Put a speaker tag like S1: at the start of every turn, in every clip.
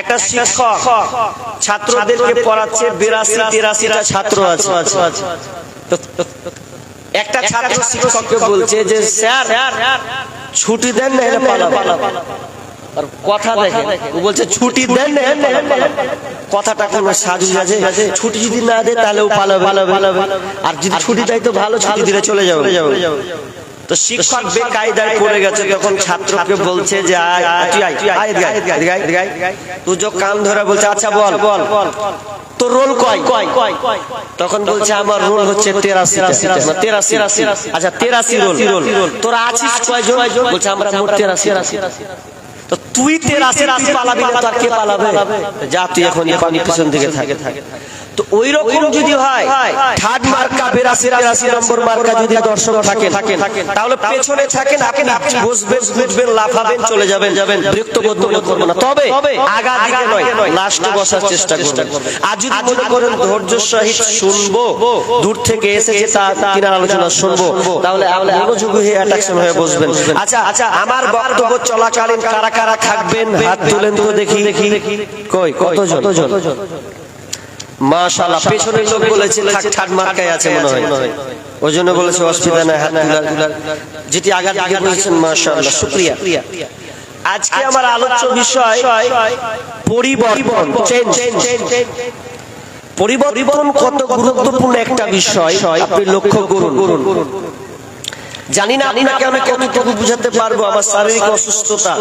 S1: একটা শিক্ষক ছাত্রদেরকে পড়াচ্ছে বিরাশি তিরাশিটা ছাত্র আছে। একটা ছাত্র শিক্ষককে বলছে যে স্যার ছুটি দেন না এলে পালাবো। আর কথা দেখে ও বলছে ছুটি দেন কথাটা কোনো সাজু সাজে ছুটি যদি না দেয় তাহলে ও পালাবে। আর যদি ছুটি দেয় তো ভালো ছুটি দিলে চলে যাবে। তো শিক্ষক বেকায়দায় পড়ে গেছে তখন ছাত্রকে বলছে যে আয় তুই আয়। তুই যে কান ধরে বলছে আচ্ছা বল বল তোর রোল কয় তখন বলছে আমার রোল হচ্ছে তেরাশি তেরাশি আচ্ছা তেরাশি রোল তোরা আছিস কয়জন বলছে আমরা মোট তেরাশি তো তুই তেরাশি রাশি পালাবি না তো আর কে পালাবে যা তুই এখন পানি পিছন দিকে থাকে থাকে তো ওই রকম যদি হয় থার্ড মার্কা বেরাশি নম্বর মার্কা যদি দর্শক থাকেন তাহলে পেছনে থাকেন আপনি বসবেন ঘুরবেন লাফাবেন চলে যাবেন যাবেন বিরক্ত বোধ করব না। তবে আগা দিকে নয় লাস্টে বসার চেষ্টা করবেন। আর যদি মনে করেন ধৈর্য সহিত শুনব দূর থেকে এসেছে আলোচনা শুনব তাহলে মনোযোগী হয়ে অ্যাট্রাকশন হয়ে বসবেন। আচ্ছা আচ্ছা আমার বক্তব্য চলাকালীন কারা কারা থাকবেন? হাত তুলেন তো দেখি। দেখি। কই কতজন কতজন মাশাআল্লাহ পেছনের লোক বলেছে মার্কায় আছে মনে হয়। ওই জন্য বলেছে অসুবিধা নাই হাত যেটি আগার দিকে বলেছেন মাশাআল্লাহ শুকরিয়া। আজকে আমার আলোচ্য বিষয় পরিবর্তন পরিবর্তন কত গুরুত্বপূর্ণ একটা বিষয় আপনি লক্ষ্য করুন। জানি না আপনাকে আমি কতটুকু বুঝাতে পারব আমার শারীরিক অসুস্থতা।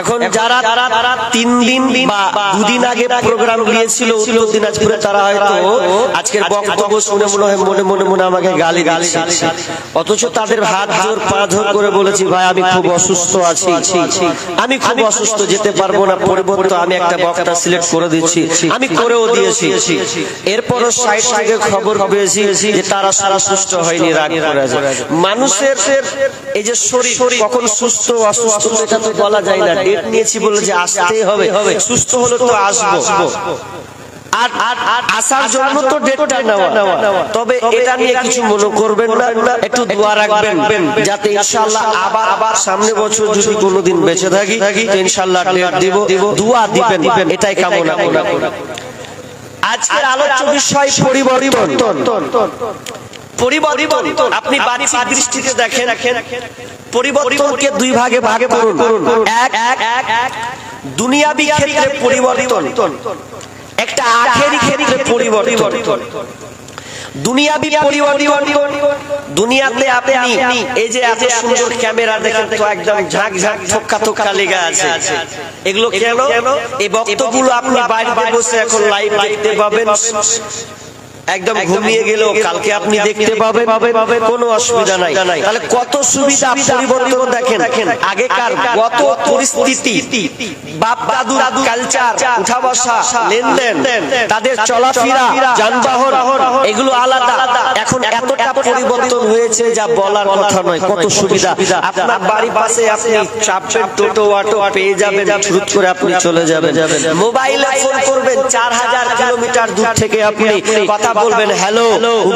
S1: এখন যারা তিন দিন বা দুদিন আগে প্রোগ্রাম উত্তর দিনাজপুরে তারা হয়তো আজকের বক্তব্য শুনে মনে হয় মনে মনে মনে আমাকে গালি গালি অথচ তাদের হাত জোর পা জোর করে বলেছি ভাই আমি খুব অসুস্থ আছি। আমি খুব অসুস্থ যেতে পারব না পরিবর্তন আমি একটা বক্তা সিলেক্ট করে দিচ্ছি আমি করেও দিয়েছি। এরপরও সাইড থেকে খবর পেয়েছি যে তারা সারা সুস্থ হয়নি রাগ করে মানুষের এই যে শরীর, কখন সুস্থ, অসুস্থ, এটা তো বলা যায় না। ডেট নিয়েছি বলে যে আসতেই হবে। সুস্থ হলে তো আসব। মনে সামনে বছর যদি কোনোদিন বেঁচে থাকি তো এটাই কামনা করি। আজকের আলোচ্য বিষয় পরিবর্তন। পরিবর্তন আপনি বাহ্যিক দৃষ্টিতে দেখেন। পরিবর্তনকে দুই ভাগে ভাগে করুন। এক এক এক দুনিয়াবি ক্ষেত্রে পরিবর্তন। একটা আখেরি ক্ষেত্রে পরিবর্তন। দুনিয়াবি পরিবর্তন। দুনিয়াতে আপনি এই যে এত সুন্দর ক্যামেরা দেখেন তো একদম ঝাঁক ঝাঁক থক্কা থক্কা লেগে আছে। এগুলো কেন? এই বক্তব্যগুলো আপনি বাড়িতে বসে এখন লাইভ দেখতে পাবেন। একদম ঘুমিয়ে গেল কালকে আপনি দেখতে পাবেন কোনো অসুবিধা নাই। তাহলে কত সুবিধা পরিবর্তন দেখেন। আগেকার কত পরিস্থিতি। বাপ দাদু কালচার উঠা বসা লেনদেন তাদের চলাফেরা যানবাহন এগুলো আলাদা। এখন এতটা পরিবর্তন হয়েছে যা বলার কথা নয়। কত সুবিধা। আপনার বাড়ির পাশে আপনি চাপের টোটো অটো পেয়ে যাবেন ছুট করে আপনি চলে যাবেন। মোবাইলে ফোন করবেন চার হাজার কিলোমিটার দূর থেকে আপনি কথা বলবেন। হ্যালো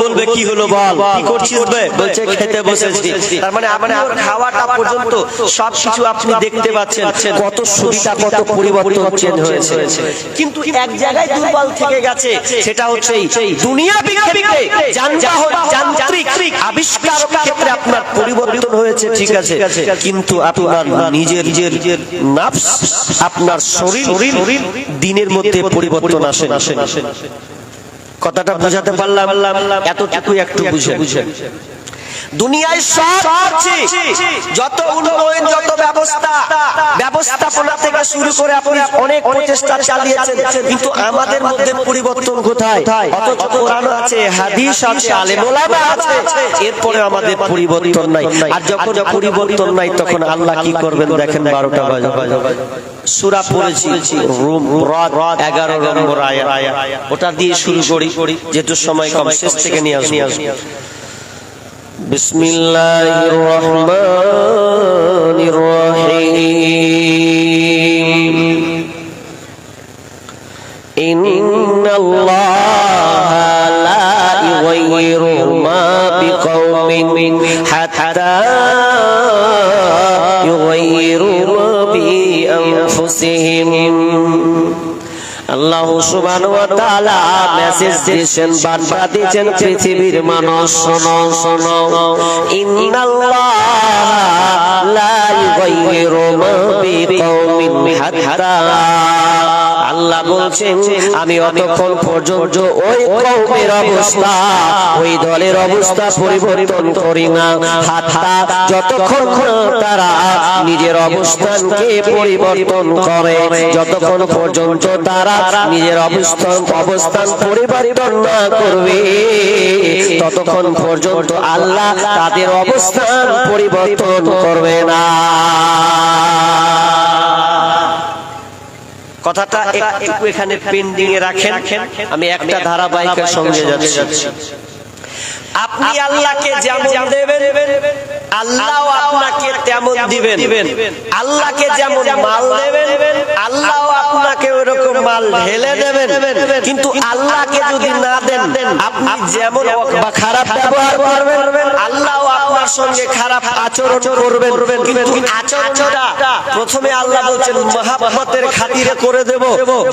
S1: বলবে কি হলো বল? কি করছিস বলছে খেতে বসেছি। তার মানে আপনার খাওয়াটা পর্যন্ত সব কিছু আপনি দেখতে পাচ্ছেন। কত সুবিধা কত পরিবর্তন চেঞ্জ হয়েছে। কিন্তু এক জায়গায় দুর্বল থেকে গেছে সেটা হচ্ছে দুনিয়া বিজ্ঞানীকে যান্ত্রিক আবিষ্কার ক্ষেত্রে আপনার পরিবর্তন হয়েছে ঠিক আছে। কিন্তু আপনার নিজের নিজের নাফস আপনার শরীর দিনের মধ্যে পরিবর্তন আসে আসে আসে কথাটা বোঝাতে পারলাম এতটুকু একটু বুঝে। বুঝে। দুনিয়ায় সব হচ্ছে যত উন্নয়ন যত ব্যবস্থা ব্যবস্থাপনা থেকে শুরু করে আপনি অনেক প্রচেষ্টা চালিয়েছেন কিন্তু আমাদের মধ্যে পরিবর্তন কোথায়? অথচ কোরআন আছে হাদিস আছে আলেম ওলামা আছে। এরপরে আমাদের পরিবর্তন নাই। আর যখন পরিবর্তন নাই তখন আল্লাহ কি করবেন? দেখেন বারোটা বাজে। সুরা পড়েছি। রুম রাত এগারো নম্বর আয়া ওটা দিয়ে শুরু করি যেহেতু সময় কম শেষ থেকে নিয়ে আসব। বিসমিল্লাহির রহমানির রহিম। ইন্নাল্লাহা লা ইউগাইয়িরু মা বিকাউমিন হাত্তা ইউগাইয়িরু
S2: আল্লাহ তাআলা মেসেজ দিয়েছেন, বার্তা দিয়েছেন, পৃথিবীর মানুষ, শোনো শোনো। ইন্নাল্লাহ লা ইউগাইয়িরু মা বিকাউমিন হাত্তা। আল্লাহ বলছেন আমি অতক্ষণ পর্যন্ত ওই কওমের অবস্থা ওই দলের অবস্থা পরিবর্তন করি না। যতক্ষণ তারা নিজের অবস্থানকে পরিবর্তন করে যতক্ষণ পর্যন্ত তারা নিজের অবস্থান অবস্থান পরিবর্তন না করবে ততক্ষণ পর্যন্ত আল্লাহ তাদের অবস্থান পরিবর্তন করবে না।
S1: কথাটা এক- একটু এখানে পেন্ডিং এ রাখেন। আমি একটা ধারাবাহিকের সঙ্গে যাচ্ছি। আপনি আল্লাহকে যেমন দেবেন আল্লাহ আপনাকে তেমন দিবেন। আল্লাহকে যেমন মাল দেবেন আল্লাহ আপনাকে ওরকম মাল ঢেলে দেবেন। কিন্তু আল্লাহকে যদি না দেন আপনি যেমন বা খারাপ ব্যবহার করবেন সঙ্গে খারাপ আচরণ করবেন। কিন্তু আচরণটা প্রথমে আল্লাহ বলছেন, মহাব্বতের খাতিরে করে দেব,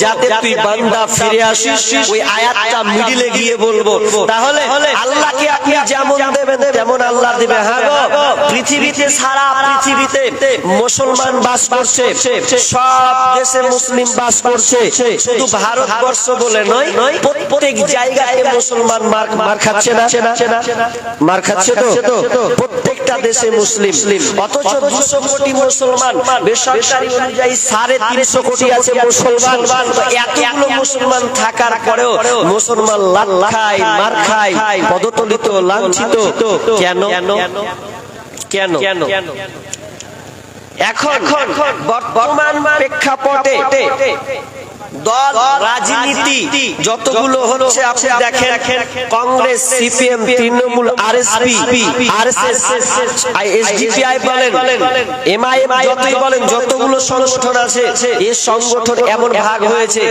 S1: যাতে তুই বান্দা ফিরে আসিস। ওই আয়াতটা মিডিলে গিয়ে বলব, তাহলে আল্লাহকে আপনি যেমন দেবেন, তেমন আল্লাহ দিবে। হ্যাঁ পৃথিবীতে সারা পৃথিবীতে মুসলমান বাস করছে, সব দেশে মুসলিম বাস করছে, শুধু ভারতবর্ষ বলে নয়, প্রত্যেক জায়গায় মুসলমান মার খাচ্ছে না? মার খাচ্ছে তো? প্রত্যেকটা দেশে মুসলিম। অথচ দুশো কোটি মুসলমান। বেসরকারি অনুযায়ী সাড়ে তিনশো কোটি আছে মুসলমান। এতগুলো মুসলমান থাকার পরেও মুসলমান লাল খায় মার খায় পদতলিত লাঞ্ছিত। কেন? কেন? কেন? এখন বর্তমান প্রেক্ষাপটে দল রাজনীতি যতগুলো হচ্ছে আপনি দেখেন কংগ্রেস সিপিএম তৃণমূল আরএসপি আরএসএস এসডিপিআই বলেন এমআইএম যতই বলেন যতগুলো সংগঠন আছে এই সংগঠন এমন ভাগ হয়েছে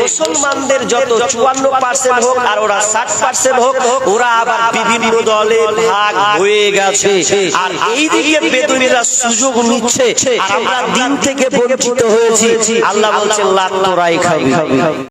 S1: মুসলমানদের যত চুয়ান্ন পার্সেন্ট হোক আর ওরা ষাট পার্সেন্ট হোক ওরা আবার বিভিন্ন দলে ভাগ হয়ে গেছে। আর এই দিকে বেদুনেরা সুযোগ নিচ্ছে আর আমরা দিন থেকে বঞ্চিত হয়েছি। আল্লাহ বলছেন লাত তোরাই খাবি